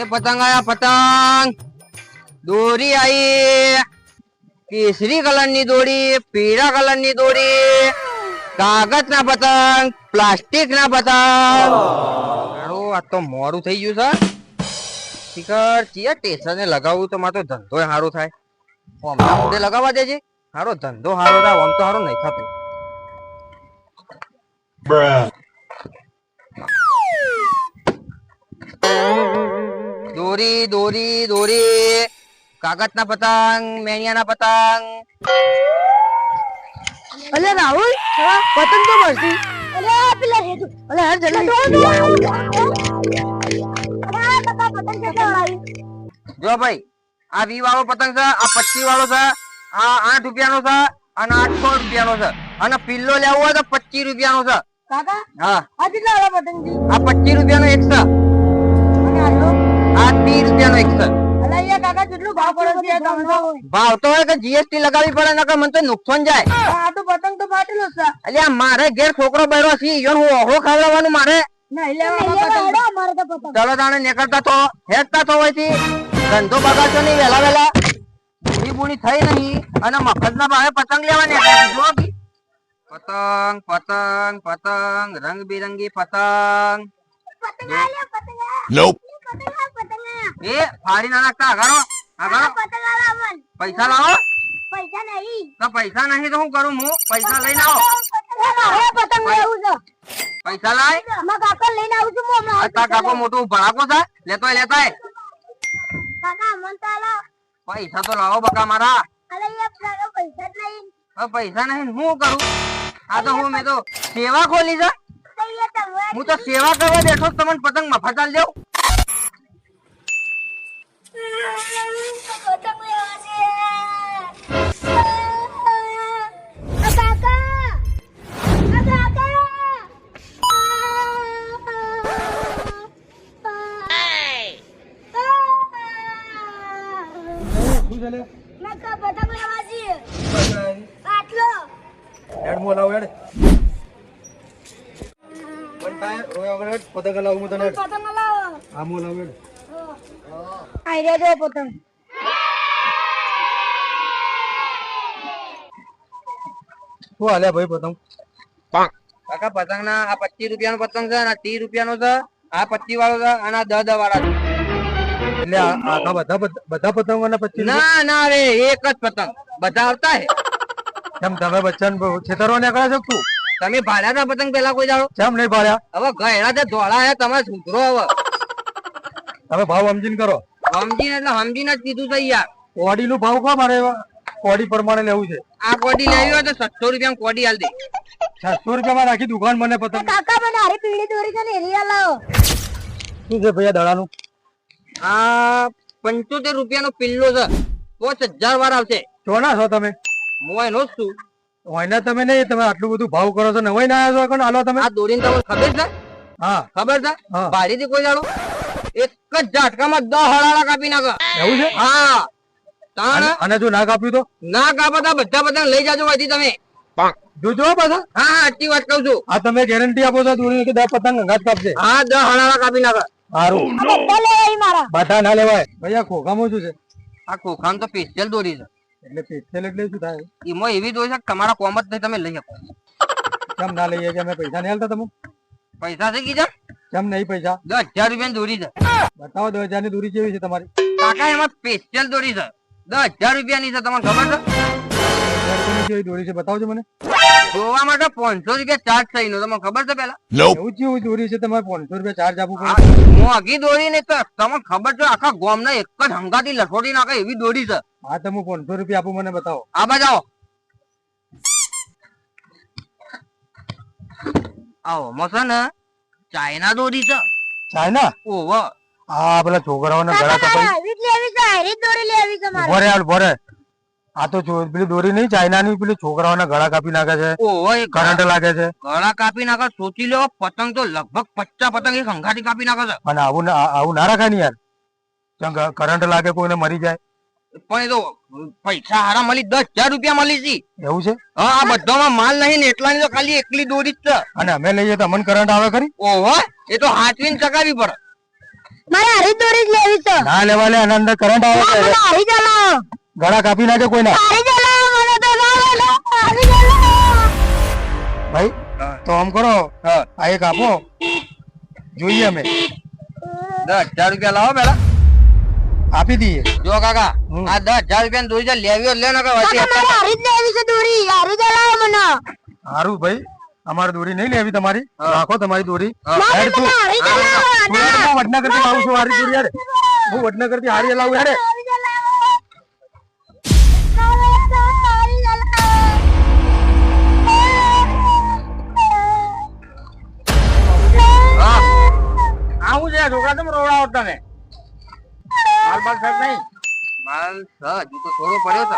એ પતંગ આયા, પતંગ. દોરી આઈ કેસરી કલરની દોરી, પીળા કલરની દોરી કાગળ ના પતંગ પ્લાસ્ટિક ના પતંગ આ તો મોડું થઈ ગયું સર શિખર, ચિયા સ્ટેશને લગાવવું તો મારો ધંધો સારો થાય. ઓમના મોઢે લગાવવા દેજે. હારો ધંધો સારો થાય, ઓમ તો સારો નહીં થતો. Bruh. દોરી દોરી દોરી. કાગળ ના પતંગ મેણિયા ના પતંગ. અલે રાહુલ પતંગ તો મળતી. અલે પેલા હેતુ અલે હર જલ્દી. જો ભાઈ આ વી વાળો પતંગ છે આ પચીસ વાળો છે આ આઠ રૂપિયાનો છે અને આઠસો રૂપિયાનો છે. અને પિલ્લો લેવો હોય તો પચીસ રૂપિયાનો છે. કાકા હા. આ કેટલા વાળા પતંગ છે? આ પચીસ રૂપિયાનો એક છે. રૂપિયાનો એક ભાવ તો હોય કે જીએસટી લગાવી પડે નકર મને તો નુકસાન જાય. આ તો પતંગ તો ફાટેલો છે. એટલે મારે ઘેર છોકરો બહેરો છે હું ઓહો ખવડાવવાનું મારે? નહીં લેવા પતંગ. અમારે તો પતંગ. ચલો તાણે નીકળતા તો હેડતા તો હોયથી ધંધો બગાડશો નહીં વેલા વેલા બુડી બુડી થઈ નહીં અને મફતના ભાવે પતંગ લેવા નીકળ્યા પતંગ પતંગ પતંગ રંગબેરંગી પતંગ. પતંગ પતંગ એ ફાડી ના નાખતા આગારો આગારો પૈસા લાવો. પૈસા નહીં. તો પૈસા નહીં તો હું કરું? હું પૈસા લઈને આવો. પતંગ લેવું. છે. પૈસા લાય. અમારા કાકા લઈને આવું છું હું તાર કાકો મોટું ભડાકો છે. લેતો લેતા કાકા મન તો આલો. પૈસા તો લાવો બકા મારા. પૈસા જ નહીં. પૈસા નહીં હું કરું? આ તો હું મેં તો સેવા ખોલી છે. હું તો સેવા કરવા બેઠો તમને પતંગ મફત આલ દેવ પતંગ લાવું તને પતંગ લાવો આમો લાવો આઈ રે જો પતંગ શું હાલ્યા ભાઈ પતંગ કાકા પતંગ ના આ પચીસ રૂપિયાનો પતંગ છે અને ત્રીસ રૂપિયાનો છે આ પચીસ વાળો છે અને આ દસ વાળા છે એટલે આખા બધા બધા પતંગો ને પચીસ ના ના રે એક જ પતંગ બધા આવતા હે કેમ તમે બચ્ચાને છેતરો છેતરવા નીકળ્યા છો તું તમે ભાડ્યા હતા પતંગ પેલા કોઈ જાણો કેમ નહીં ભાડ્યા હવે ગયા ધોળા હે તમે સુધરો હવે તમે ભાવ સમજીને કરો. સમજીને એટલે સમજીને જ કીધું છે યાર. કોડી નું ભાવ કો મારે કોડી પ્રમાણે લેવું છે. આ કોડી લેવી હોય તો સત્સો રૂપિયા કોડી આલ દે. સાતસો રૂપિયામાં રાખી દુકાન મને પતંગ. કાકા મને હારી પીળી દોરી છે ને એરિયા લાવો શું છે ભૈયા દડાનું? આ પંચોતેર રૂપિયાનો પિલ્લો છે. પાંચ હજાર વાર આવશે. ચોના છો તમે? હું એનો જ છું. હોયના તમે નહીં તમે આટલું બધું ભાવ કરો છો નવાઈ ના આવ્યા છો કોણ હાલો તમે. આ દોરીને તમને ખબર છે? હા. ખબર છે? હા. ભાડીથી કોઈ જાણો? એક જ ઝાટકામાં દસ હળાળા કાપી નાખો. એવું છે? હા. તાણ અને- જો ના કાપ્યું તો? ના કાપતા બધા પતંગ લઈ જાજો અહીંથી તમે. જોજો પાછા. હા હા આટલી વાત કહું છું. આ તમે ગેરંટી આપો છો દોરી કે દસ પતંગ અંગાત કાપશે? હા દસ હળાળા કાપી નાખે. સારું બધા બાધા ના લેવાય. ભૈયા ખોખામાં શું છે? આ ખોખામ તો સ્પેશિયલ દોરી છે. એટલે પેસ્ટેલ એટલે શું થાય? એમાં એવી દોરી છે તમારા કોમ જ નહીં તમે લઈ શકો. કેમ ના લઈએ કે અમે પૈસા નહીં હાલતા તમે પૈસા છે કીધા? કેમ નહીં પૈસા? દસ હજાર રૂપિયા દોરી છે. બતાવો દસ હજારની દોરી કેવી છે તમારી? કાકા એમાં સ્પેશિયલ દોરી છે. દસ હજાર રૂપિયાની છે તમને ખબર છે? કેવી દોરી છે બતાવજો મને. જોવા માટે પાંચસો રૂપિયા ચાર્જ થઈને તમને ખબર છે પેલા એવું કેવું દોરી છે તમારે? પાંચસો રૂપિયા ચાર્જ આપવું પડે. મોંઘી દોરી ને તો તમને ખબર છે આખા ગામના એક જ હંગાથી લસોડી નાખે એવી દોરી છે. હા તમે પાંચસો રૂપિયા આપો મને બતાવો. આ બજાવો આવો. મસન ચાઇના દોરી છે. ચાઇના? ઓવ હા પેલા છોકરાઓને ગળા કપાઈ લેવી છે હારી દોરી લેવી છે મારે. ભરે હાલ ભરે આ તો પેલી દોરી નહીં ચાઇના ની પેલી છોકરાઓના ગળા કાપી નાખે છે. ઓવ એ કરંટ લાગે છે. ગળા કાપી નાખે સોચી લો પતંગ તો લગભગ પચાસ પતંગ એક હંગાથી કાપી નાખે છે. અને આવું ના આવું ના રાખાય ને યાર. કરંટ લાગે કોઈને મરી જાય. પણ એ તો પૈસા હારા મળી દસ હજાર રૂપિયા મળી છે. એવું છે? હા આ બધામાં માલ નહીં ને એટલાની તો ખાલી એકલી દોરી જ છે. અને અમે લઈએ તો મન કરંટ આવે ખરી? ઓહો એ તો હાથવીને ચકાવી પડે. મારે હરી દોરી જ લેવી છે. ના લેવા લે આના અંદર કરંટ આવે ના, છે. હરી હારી ગળા કાપી નાખે કોઈના? હરી ચલાવો મને તો ના હારી ચલાવો ભાઈ તો આમ કરો. હા. આ એક આપો. જોઈએ અમે. દસ હજાર રૂપિયા લાવો પેલા આપી દઈએ. જો કાકા. આ દસ હજાર રૂપિયા દોરી છે લેવી લે મારે હારી જ લેવી છે દોરી. હારી ચલાવો મને. હારું ભાઈ અમારે દોરી નહીં લેવી તમારી. રાખો તમારી દોરી. ના, વડનગરથી લાવું છું હારી દોરી હેડ. હું વડનગરથી હારી લાવું હા. આવું છે છોકરા તમે રોવડાવો તને માલ માલ સાહેબ નહીં. માલ છે હજુ તો થોડો પડ્યો છે.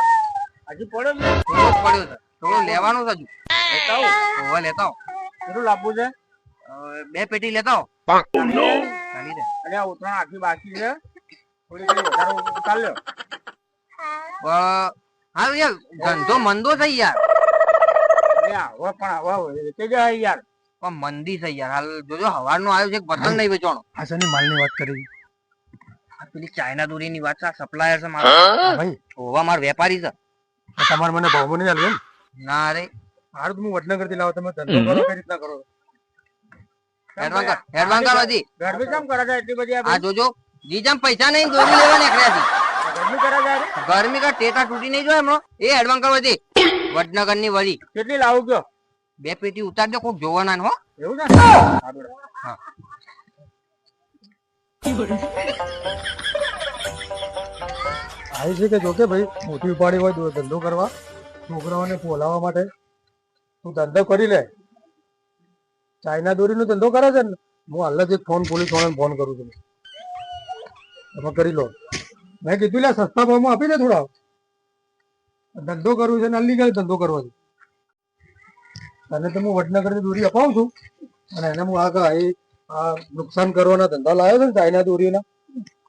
હજુ પડ્યો છે થોડો પડ્યો છે. થોડો લેવાનો છે હજુ. લેતા આવો. હવે લેતા આવો. કેટલું લાવવું છે? બે પેટી લેતા આવો. ચાલી દે અરે આ ઉતરાણ આખી બાકી છે. થોડી ઘણી વધારે ઉતાર લ્યો. પણ યાર ધંધો મંદો છે યાર. હવે પણ હવે વેચી જાય યાર. પણ મંદી છે યાર. હાલ જોજો હવારનો આવ્યો છે પતંગ નહીં વેચવાનો? આ માલ માલની વાત કરી? પેલી ચાઇના દોરીની વાત છે સપ્લાયર છે મારો. ભાઈ. ઓવા માર વેપારી છે. તમારે મને ભાવ મને આલ્યો ના રે. હારું તો હું વડનગરથી લાવો તમે ધંધો કરો કઈ રીતના કરો? એડવાન્સ કર એડવાન્સ હજી ગરમી કેમ કરે છે એટલી બધી આ જોજો જીજામ પૈસા નહીં દોરી લેવા નીકળ્યા છે ગરમી કરે છે ગરમી કા ટેટા તૂટી નહીં જોય એમનો? એ એડવાન્સ બધી હજી વડનગરની વળી. કેટલી લાવું કયો? બે પેટી ઉતારજો કોક જોવાના હો. એવું છે ને? હા. આવી છે કે જોકે ભાઈ મોટી ઉપાડી હોય ધંધો કરવા, છોકરાઓને બોલાવવા માટે. તું ધંધો કરી લે. ચાઇના દોરીનો ધંધો કરે છે ને, હું હાલ જ એક ફોન પોલીસ વાળાને ફોન કરું છું. તમે કરી લો. મેં કીધું, લે, સસ્તા ભાવમાં આપી દે થોડા. ધંધો કરવું છે ને અનલીગલ ધંધો કરવો છે. અને તો હું વડનગરની દોરી અપાવું છું. અને એને હું આગળ આ નુકસાન કરવાના ધંધા લાવ્યો છે ને ચાઇના દોરીના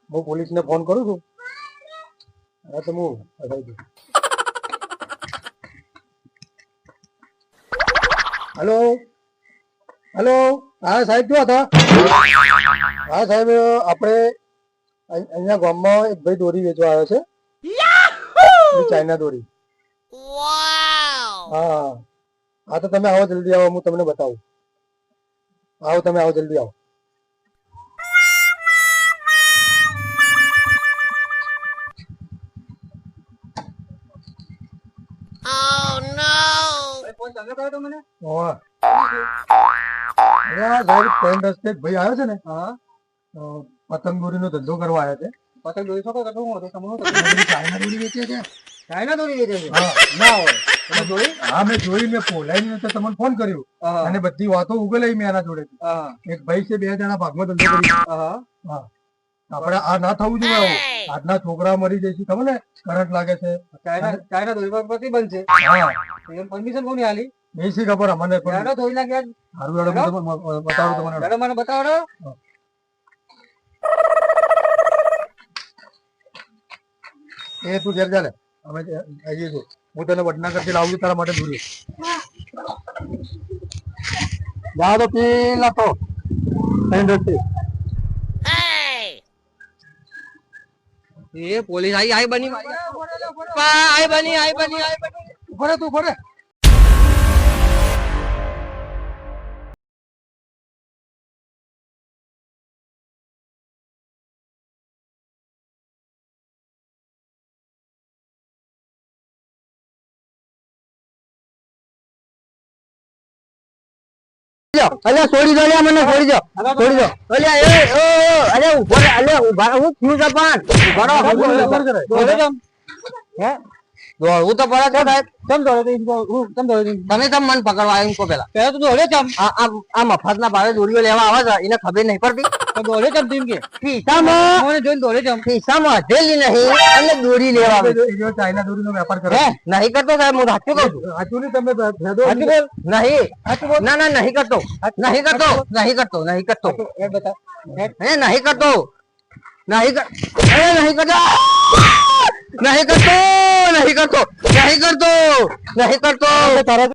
હું પોલીસને ફોન કરું છું. હા તો હું હેલો? હેલો? હા સાહેબ ક્યાં હતા? હા સાહેબ આપણે અહીં- અહીંયા ગામમાં એક ભાઈ દોરી વેચવા આવ્યો છે. ચાઇના દોરી. હા. હા તો તમે આવો જલ્દી આવો હું તમને બતાવું. આવો તમે આવો જલ્દી આવો. એક ભાઈ આવ્યો છે ને પતંગ દોરીનો ધંધો કરવા આવ્યા છે. પતંગ દોરી શું કરતો હું હતો તમને ચાઇના દોરી ચાઇના દોરી ના હોય. તમે જોઈ? હા મેં જોઈ મેં તો તમને ફોન કર્યો. અને બધી વાતો ઉગલાઈ મેં એના જોડે એક ભાઈ છે બે જણા ભાગમાં ધંધો આપણે આ ના થવું જોઈએ આવું. આજના છોકરા મરી જાય છે ખબર ને કરંટ લાગે છે. ચાઇના ચાઇના દોરી પર પ્રતિબંધ છે હા. પરમિશન કોની આલી? બેસી ખબર અમને પણ. ધોઈ નાખ્યા સારું હેડો હું તમને બતાવું તમને હેડો મને બતાવો એ તું ઘેર ચાલે. અમે આવીએ છું હું તને વડનગરથી લાવું તારા માટે દૂરી જા તો પેલા તો એ પોલીસ આઈ આઈ બની. આઈ બની આઈ બની આઈ બની. ભરે તું ભરે અલ્યા છોડી દો મને છોડી દો. છોડી દો. અલ્યા એ ઓ અરે ઊભો અલ્યા ઊભા હું છે પણ ઊભા રહો. હે? દોડવું તો પડે સાહેબ કેમ દોડે હું કેમ દોડે તમે તમ મન પકડવા આવ્યા કહો પેલા? પેલા તો દોડે ચમ. આ આ મફતના ભાવે દોડીઓ લેવા આવે છે એને ખબર નહીં પડતી. તો દોડે ચમ ટીમ કે? ખિસ્સામાં મને જોઈને દોડે ચમ. ખિસ્સામાં હથેલી નહીં અને દોડી લેવા આવે. ચાઇના દોરીનો વેપાર કરે. નહીં કરતો સાહેબ હું સાચું કહું છું. સાચું નહીં તમે ભેદો નહીં. ના ના નહીં કરતો. નહીં કરતો. નહીં કરતો નહીં કરતો. એ બતા. હે નહીં કરતો. નહીં કર નહીં કરતો. નહીં કરતો. નહીં કરતો નહીં કરતો નહીં કરતો તારા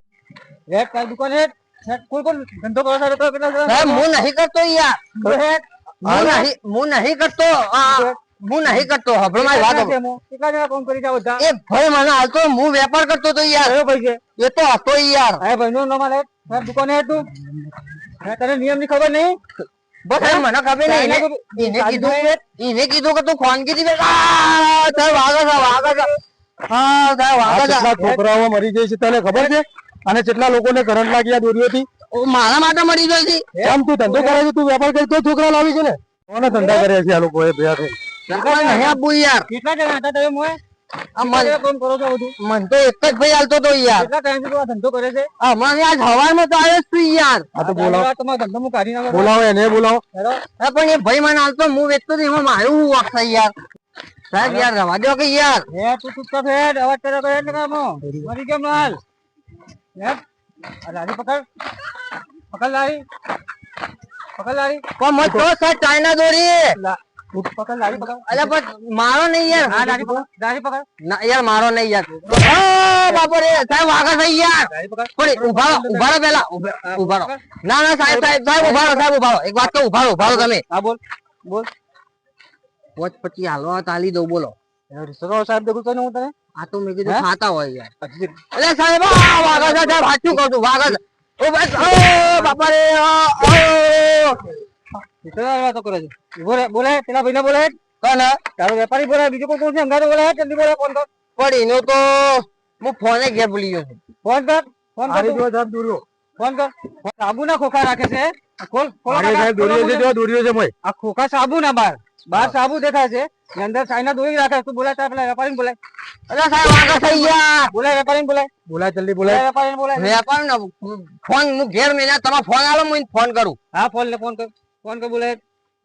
હેડ તારી દુકાન હેડ હેડ કોઈ પણ ધંધો કરો સાહેબ તો કેટલા જણા સાહેબ હું નહીં કરતો યાર હું નહીં હું નહીં કરતો આ, હું નહીં કરતો હભળો મારી વાત સાંભળો. કેટલા જણા કામ કરી જાવ બધા એ ભાઈ મને હાલ તો હું વેપાર કરતો તો યાર કયો ભાઈ છે એ તો હતો ઈ યાર અરે ભાઈ નો નોમાં લે તારી દુકાને હે તું હે, તને નિયમની ખબર નહીં બસ હવે મને ખબર નહીં એને- એને કીધું એને કીધું કે તું ખોનગી થી બેઠ. હા છોકરાઓ મરી જાય છે તને ખબર છે? અને કેટલા લોકોને કરંટ લાગ્યા દોરીઓથી? ઓ, મારા માટે મળી જાય છે. કેમ તું ધંધો કરે છે તું વેપાર કરી તો છોકરા લાવી છે ને? કોને ધંધા કર્યા છે આ લોકોએ ભેગા થઈ નહીં આપવું યાર. કેટલા જણા હતા તમે મોએ? આ કેટલા મન જણા કામ કરો છો મન તો એક જ ભાઈ હાલતો તો યાર. કેટલા ટાઈમથી ધંધો કરે છે? આ હમણાં તો આવ્યો જ યાર. આ તો બોલાવો. ધંધો હું કાઢી નાખો. બોલાવો એને બોલાવો. પણ એ ભાઈ મને હાલતો હું વેચતો તો એમાં મારું થાય યાર? સાહેબ યાર રવા દો કે યાર? હે તું ચૂપચાપ હેડ અવાજ કરે તો એટલે કામો. મરી કેમ હાલ. હેડ. લારી પકડ. પકડ લારી. પકડ લારી. પણ મત તો સાહેબ ચાઇના દોરી. પકડ લારી પકડ. અલ્યા પણ મારો નહીં યાર. આ લારી પકડ લારી પકડ. ના યાર મારો નહીં યાર. આ બાપો રે સાહેબ વાગે થઈ યાર પણ ઊભા ઊભા રહો પેલા ઉભા- ઊભા રહો ના ના સાહેબ સાહેબ સાહેબ ઊભા રહો સાહેબ ઊભા રહો એક વાત તો ઊભા રહો ઊભા રહો તમે. હા બોલ. બોલ. પોચ પછી હાલવા તાલી દઉં બોલો. રિસોર્ટ સાહેબ દેખું તો હું તને? આ તો મેં કીધું ખાતા હોય યાર. પછી સાહેબ આ છે સાહેબ સાચું કહું છું? વાગે છે. ઓ બસ ઓ બાપા રે ઓ. કરે છે. બોલે બોલે પેલા ભાઈને બોલે. કોણ તારો વેપારી બોલે બીજો કોઈ કોણ છે? અંગારે બોલે જલ્દી બોલે ફોન કર. પડી નો તો હું ફોને ઘેર ભૂલી ગયો છું. ફોન કર ફોન કરી સાહેબ દોરીઓ ફોન કર. સાબુ ના ખોખા રાખે છે ખોલ ખોલ દોરીઓ છે જો દોરીઓ છે મોય આ ખોખા સાબુ ના બાર. બાર સાબુ દેખાય છે. એની અંદર ચાઇના દોરી રાખે તું બોલાય તાર પેલા વેપારી બોલાય. અલે સાહેબ વાગે થઈ ગયા. બોલાય વેપારી બોલાય. બોલાય જલ્દી બોલાય. બોલાય વેપારી બોલાય. વેપાર ને ફોન હું ઘેર મેં તમે ફોન આલો હું ફોન કરું. હા ફોન લે ફોન કર. ફોન કર બોલાય.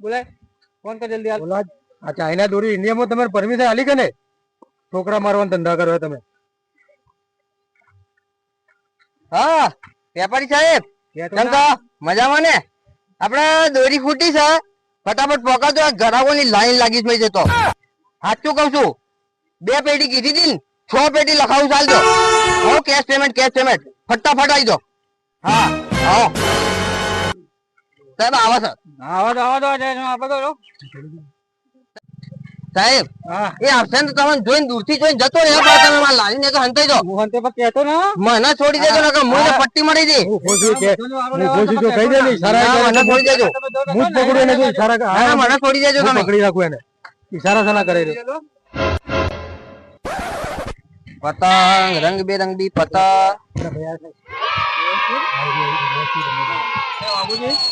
બોલાય. ફોન કર જલ્દી હાલ. બોલા. આ ચાઇના દોરી ઇન્ડિયામાં તમે પરમિશન આલી કે ને છોકરા મારવાનો ધંધા કરો તમે. હા. વેપારી સાહેબ કેમ. છો? મજામાં ને? આપડે દોરી ફૂટી છે. ફટાફટ પોકાતો ઘરાકોની લાઈન લાગી થઈ જતો તો. સાચું કહું છું? બે પેટી કીધી હતી ને છ પેટી લખાવું ચાલજો હો કેશ પેમેન્ટ કેશ પેમેન્ટ ફટાફટ આવી દો હા આવો. સાહેબ આવો સર. આવો તો આવો તો આ જાય, આ પકડો. સાહેબ હા. એ તો તમને જોઈને દૂરથી જોઈને જતો રહે પણ તમે મારા લાવીને તો હંતાઈ દો હું હંતે પર કહેતો ને મને છોડી દેજો ને કે મને પટ્ટી મળી દે હું ખુશી કે હું ખુશી તો કહી દે ને ઈશારા મને છોડી દેજો. હું જ પકડું એને જો ઈશારા કરે. ના, ના, મને છોડી દેજો તમે. પકડી રાખું એને ઈશારા શાના કરે છે પતંગ રંગબેરંગી પતંગ.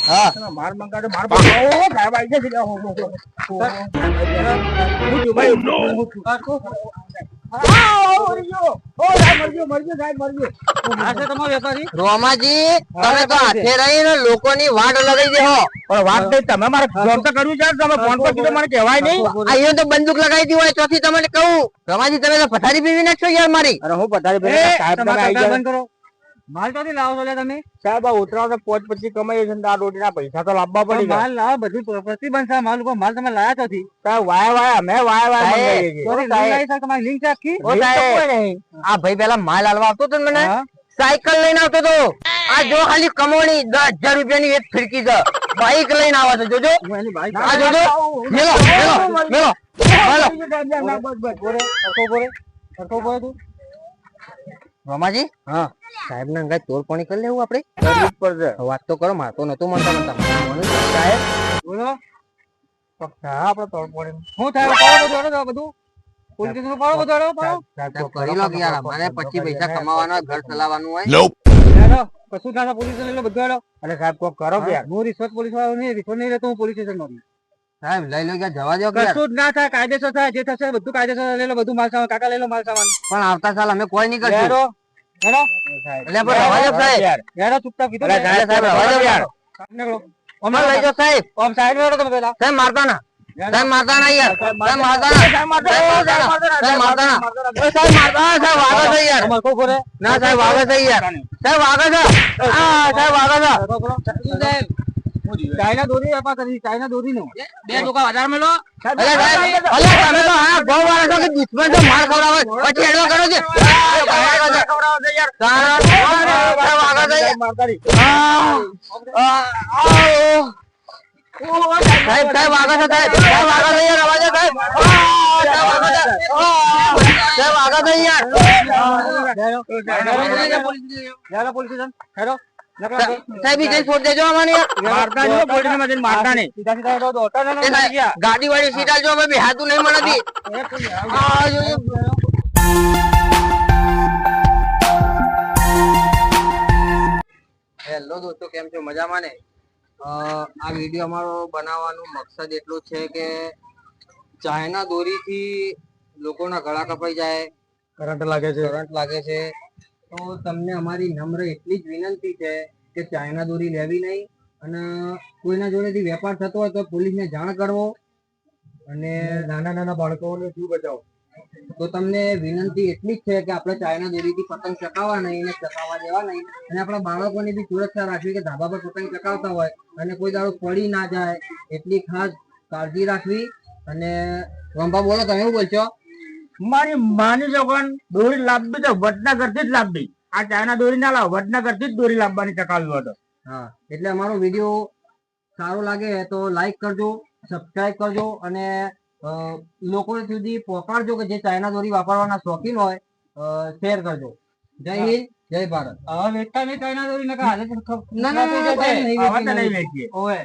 હા. માર મંગાડો માર મંગાડો. સાહેબ આવી જશે હું વેપારી? રોમાજી તમે તો હાથે રહીને લોકોની વાટ લગાઈ દેહો પણ વાત નહીં તમે મારે ફોન તો કર્યું છે તમે ફોન પર કીધું મને કહેવાય નહીં. અહીંયા તો બંદૂક લગાઈ દી હોય ચોથી તમને કહું. રોમાજી તમે તો પથારી પીવી નાખશો યાર મારી. અરે હું સાહેબ તમે આવી જાવ કરો. માલ ક્યાંથી લાવો છો તમે સાહેબ આ ઉતરાવ તો પોચ પછી કમાઈ છે આ રોટીના પૈસા તો લાવવા પણ માલ લાવો બધું પ્રતિબંધ બનશે માલ ઉપર માલ તમે લાયા ચોથી વાય વાય અમે વાય સાહેબ, છે તમારી લિંક આખી આ ભાઈ પેલા માલ હાલવા આવતો તો મને સાયકલ લઈને આવતો તો આ જો ખાલી કમોણી દસ હજાર રૂપિયાની એક ફિરકી છે બાઈક લઈને આવે છે જોજો આ જોજો મેલો મેલો મેલો હાલો રોમાજી હા. સાહેબ ને અંગાત તોડ પાણી કરી લેવું આપણે? કરવું પડશે. વાત તો કરો મારતો નતો મળતા મળતા સાહેબ બોલો. આપણે તોડ પડે થાય? પાડો બધું પોલીસ સ્ટેશન પાડો બધું હાલો પાડો. કરી લો યાર અમારે પચીસ પૈસા કમાવાના હોય, ઘર ચલાવવાનું હોય. કશું ના પોલીસ લઈ લો બધું સાહેબ કોક કરો યાર? હું રિશ્વત પોલીસ વાળો નહીં રિશ્વત નહીં લેતો હું પોલીસ સ્ટેશનમાં સાહેબ લઈ લો કે જવા દો કશું જ ના થાય કાયદેસર થાય જે થશે બધું કાયદેસર લઈ લો બધું માલ સામાન કાકા લઈ લો માલ સામાન. પણ આવતા સાલ અમે કોઈ નહીં કરશું. હેડો હેડો એટલે પણ રવા દો સાહેબ. હેડો ચૂપચાપ કીધું. સાહેબ, સાહેબ, રવા દો યાર. અમે લઈ જાઓ સાહેબ. આમ સાઈડમાં હેડો તમે પેલા. સાહેબ મારતા ના. સાહેબ મારતા ના યાર. સાહેબ મારતા ના. સાહેબ મારતા ના. સાહેબ મારતા ના. સાહેબ મારતા ના. સાહેબ વાગે છે યાર. કોઈ બોલે ના સાહેબ વાગે છે યાર. સાહેબ વાગે છે. આ સાહેબ વાગે છે. ચાઇના દોરી વેપાર કરી ચાઇના દોરી નો બે લોકો વધારે મેલો અલે ભાઈ તમે તો આ બહુ વાર છો કે દુશ્મન તો માર ખવડાવે પછી એડો કરો છે તારા સાહેબ વાગે છે યાર. આ, આ, આ, સાહેબ સાહેબ આગળ છો સાહેબ સાહેબ આગળ થઈ યાર અવાજ સાહેબ સાહેબ આગળ થઈ યાર પોલીસ સ્ટેશન હેરો ગાડી વાળી સીટા જો અમે બેહાતું નહીં જોજો. હેલો દોસ્તો કેમ છો? મજામાં ને? અ, આ વીડિયો અમારો બનાવવાનું મકસદ એટલું છે કે ચાઇના દોરીથી લોકોના ગળા કપાઈ જાય કરંટ લાગે છે. કરંટ લાગે છે. તો તમને અમારી નમ્ર એટલી જ વિનંતી છે કે ચાઇના દોરી લેવી નહીં. અને કોઈના જોડેથી વેપાર થતો હોય તો પોલીસને જાણ કરવો અને નાના નાના બાળકોને જીવ બચાવો. તો તમને વિનંતી એટલી જ છે કે આપણે ચાઇના દોરીથી પતંગ ચકાવવા નહીં ને ચકાવવા દેવા નહીં. અને આપણા બાળકોની બી સુરક્ષા રાખવી કે ધાબા પર પતંગ ચકાવતા હોય અને કોઈ દાડો પડી ના જાય એટલી ખાસ કાળજી રાખવી. અને રંભા, બોલો, તમે એવું બોલશો? મારી માની છોકરાને દોરી લાંબી તો વડનગરથી જ લાંબી. આ ચાઇના દોરી ના લાવ વડનગરથી જ દોરી લાવવાની ચકાવ્યું હતો હા એટલે અમારો વીડિયો સારો લાગે તો લાઈક કરજો સબસ્ક્રાઇબ કરજો અને લોકો સુધી પહોંચાડજો કે જે ચાઇના દોરી વાપરવાના શોખીન હોય શેર કરજો. જય હિન્દ જય ભારત. હવે વેચતા નહીં ચાઇના દોરી ના, ના, નહીં વેચીએ. ઓવે.